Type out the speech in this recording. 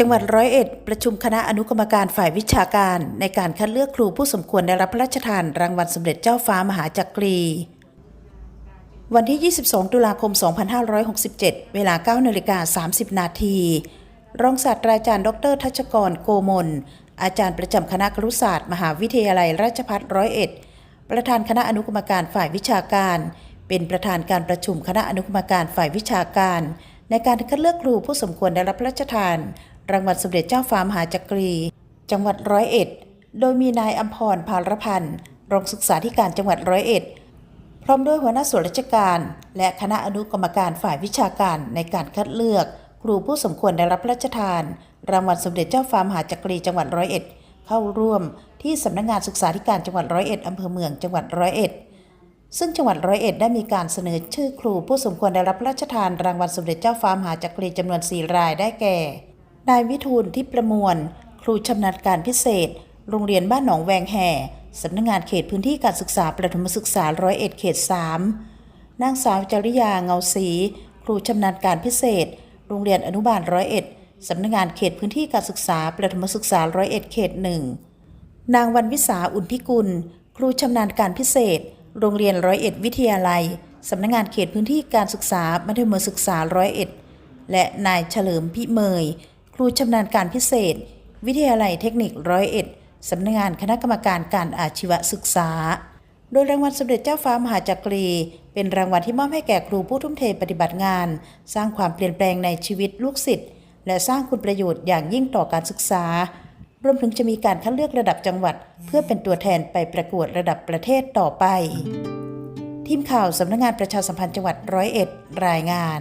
จังหวัดร้อยเอ็ดประชุมคณะอนุกรรมการฝ่ายวิชาการ ในการคัดเลือกครูผู้สมควรได้รับพระราชทานรางวัลสมเด็จเจ้าฟ้ามหาจักรี วันที่ 22 ตุลาคม 2567 เวลา9นาฬิกา30 นาทีรองศาสตราจารย์ ดรทัชกรโกมล อาจารย์ประจำคณะครุศาสตร์ มหาวิทยาลัยราชภัฏร้อยเอ็ด ประธานคณะอนุกรรมการฝ่ายวิชาการ เป็นประธานการประชุมคณะอนุกรรมการฝ่ายวิชาการ ในการคัดเลือกครูผู้สมควรได้รับพระราชทาน รางวัลสมเด็จเจ้าฟ้ามหาจักรี จังหวัดร้อยเอ็ด โดยมีนายอัมพรพารพันธ์รองศึกษาธิการจังหวัดร้อยเอ็ด พร้อมด้วยหัวหน้าส่วนราชการ และคณะอนุกรรมการฝ่ายวิชาการในการคัดเลือก ครูผู้สมควรได้รับพระราชทาน รางวัลสมเด็จเจ้าฟ้ามหาจักรีจังหวัดร้อยเอ็ดเข้าร่วมที่สำนักงานศึกษาธิการจังหวัดร้อยเอ็ดอำเภอเมืองจังหวัดร้อยเอ็ดซึ่งจังหวัดร้อยเอ็ดได้มีการเสนอชื่อครูผู้สมควรได้รับพระราชทานรางวัลสมเด็จเจ้าฟ้ามหาจักรีจำนวน 4 รายได้แก่ นายวิทูลที่ประมวล ครูชำนาญการพิเศษ โรงเรียนบ้านหนองแวงแห่สำนักงานเขตพื้นที่การศึกษาประถมศึกษาร้อยเอ็ดเขต3นางสาวจริยาเงาศรีครูชำนาญการพิเศษ โรงเรียนอนุบาลร้อยเอ็ดสำนักงานเขตพื้นที่การศึกษาประถมศึกษาร้อยเอ็ดเขตหนึ่งนางวันวิสาอุ่นพิกุล ครูชำนาญการพิเศษ โรงเรียนร้อยเอ็ดวิทยาลัยสำนักงานเขตพื้นที่การศึกษามัธยมศึกษาร้อยเอ็ดและนายเฉลิมพิเมย รูชำนาญการพิเศษ วิทยาลัยเทคนิคร้อยเอ็ดสำนักงานคณะกรรมการการอาชีวศึกษา โดยรางวัลสมเด็จเจ้าฟ้ามหาจักรี เป็นรางวัลที่มอบให้แก่ครูผู้ทุ่มเทปฏิบัติงาน สร้างความเปลี่ยนแปลงในชีวิตลูกศิษย์และสร้างคุณประโยชน์อย่างยิ่งต่อการศึกษารวมถึงจะมีการคัดเลือกระดับจังหวัด เพื่อเป็นตัวแทนไปประกวดระดับประเทศต่อไป ทีมข่าวสำนักงานประชาสัมพันธ์จังหวัดร้อยเอ็ดรายงาน